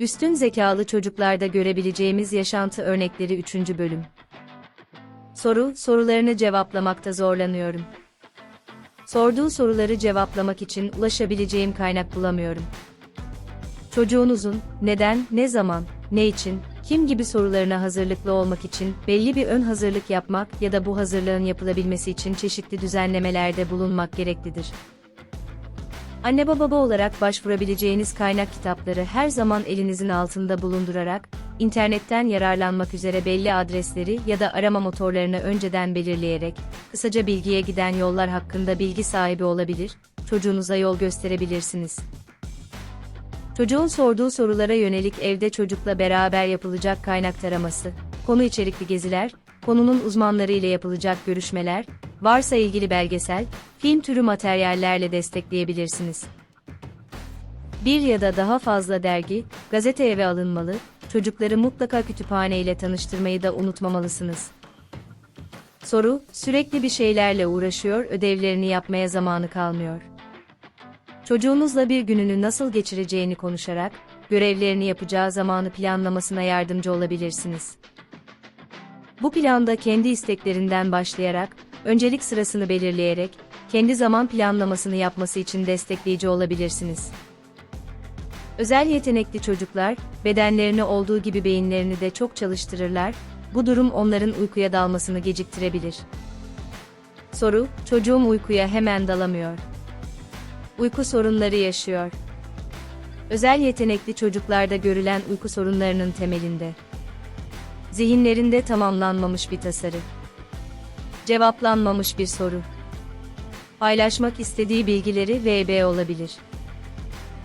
Üstün zekalı çocuklarda görebileceğimiz yaşantı örnekleri 3. bölüm. Soru, sorularını cevaplamakta zorlanıyorum. Sorduğu soruları cevaplamak için ulaşabileceğim kaynak bulamıyorum. Çocuğunuzun neden, ne zaman, ne için, kim gibi sorularına hazırlıklı olmak için belli bir ön hazırlık yapmak ya da bu hazırlığın yapılabilmesi için çeşitli düzenlemelerde bulunmak gereklidir. Anne baba olarak başvurabileceğiniz kaynak kitapları her zaman elinizin altında bulundurarak, internetten yararlanmak üzere belli adresleri ya da arama motorlarını önceden belirleyerek, kısaca bilgiye giden yollar hakkında bilgi sahibi olabilir, çocuğunuza yol gösterebilirsiniz. Çocuğun sorduğu sorulara yönelik evde çocukla beraber yapılacak kaynak taraması, konu içerikli geziler, konunun uzmanları ile yapılacak görüşmeler, varsa ilgili belgesel, film türü materyallerle destekleyebilirsiniz. Bir ya da daha fazla dergi, gazete eve alınmalı, çocukları mutlaka kütüphane ile tanıştırmayı da unutmamalısınız. Soru, sürekli bir şeylerle uğraşıyor, ödevlerini yapmaya zamanı kalmıyor. Çocuğunuzla bir gününü nasıl geçireceğini konuşarak, görevlerini yapacağı zamanı planlamasına yardımcı olabilirsiniz. Bu planda kendi isteklerinden başlayarak, öncelik sırasını belirleyerek, kendi zaman planlamasını yapması için destekleyici olabilirsiniz. Özel yetenekli çocuklar, bedenlerini olduğu gibi beyinlerini de çok çalıştırırlar, bu durum onların uykuya dalmasını geciktirebilir. Soru, çocuğum uykuya hemen dalamıyor. Uyku sorunları yaşıyor. Özel yetenekli çocuklarda görülen uyku sorunlarının temelinde zihinlerinde tamamlanmamış bir tasarı. Cevaplanmamış bir soru. Paylaşmak istediği bilgileri VB olabilir.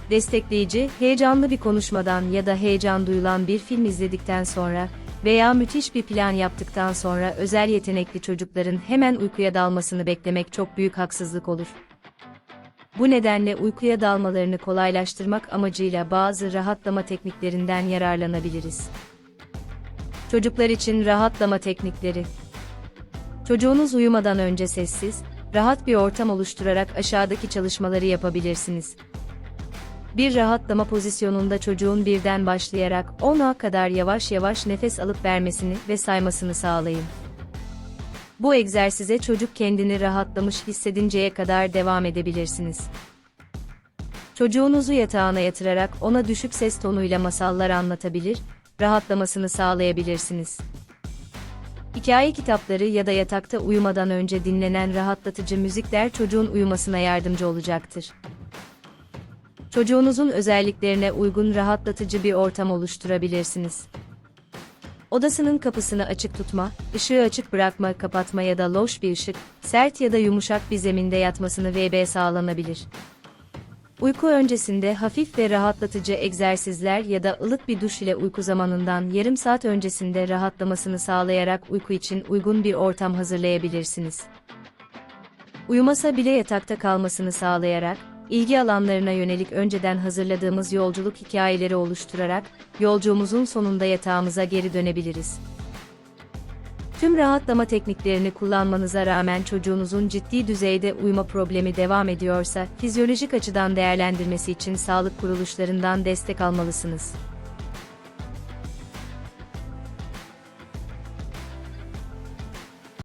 Destekleyici, heyecanlı bir konuşmadan ya da heyecan duyulan bir film izledikten sonra veya müthiş bir plan yaptıktan sonra özel yetenekli çocukların hemen uykuya dalmasını beklemek çok büyük haksızlık olur. Bu nedenle uykuya dalmalarını kolaylaştırmak amacıyla bazı rahatlama tekniklerinden yararlanabiliriz. Çocuklar için rahatlama teknikleri. Çocuğunuz uyumadan önce sessiz, rahat bir ortam oluşturarak aşağıdaki çalışmaları yapabilirsiniz. Bir rahatlama pozisyonunda çocuğun birden başlayarak 10'a kadar yavaş yavaş nefes alıp vermesini ve saymasını sağlayın. Bu egzersize çocuk kendini rahatlamış hissedinceye kadar devam edebilirsiniz. Çocuğunuzu yatağına yatırarak ona düşük ses tonuyla masallar anlatabilir, rahatlamasını sağlayabilirsiniz. Hikaye kitapları ya da yatakta uyumadan önce dinlenen rahatlatıcı müzikler çocuğun uyumasına yardımcı olacaktır. Çocuğunuzun özelliklerine uygun rahatlatıcı bir ortam oluşturabilirsiniz. Odasının kapısını açık tutma, ışığı açık bırakma, kapatma ya da loş bir ışık, sert ya da yumuşak bir zeminde yatmasını VB sağlanabilir. Uyku öncesinde hafif ve rahatlatıcı egzersizler ya da ılık bir duş ile uyku zamanından yarım saat öncesinde rahatlamasını sağlayarak uyku için uygun bir ortam hazırlayabilirsiniz. Uyumasa bile yatakta kalmasını sağlayarak, ilgi alanlarına yönelik önceden hazırladığımız yolculuk hikayeleri oluşturarak, yolculuğumuzun sonunda yatağımıza geri dönebiliriz. Tüm rahatlama tekniklerini kullanmanıza rağmen çocuğunuzun ciddi düzeyde uyuma problemi devam ediyorsa, fizyolojik açıdan değerlendirmesi için sağlık kuruluşlarından destek almalısınız.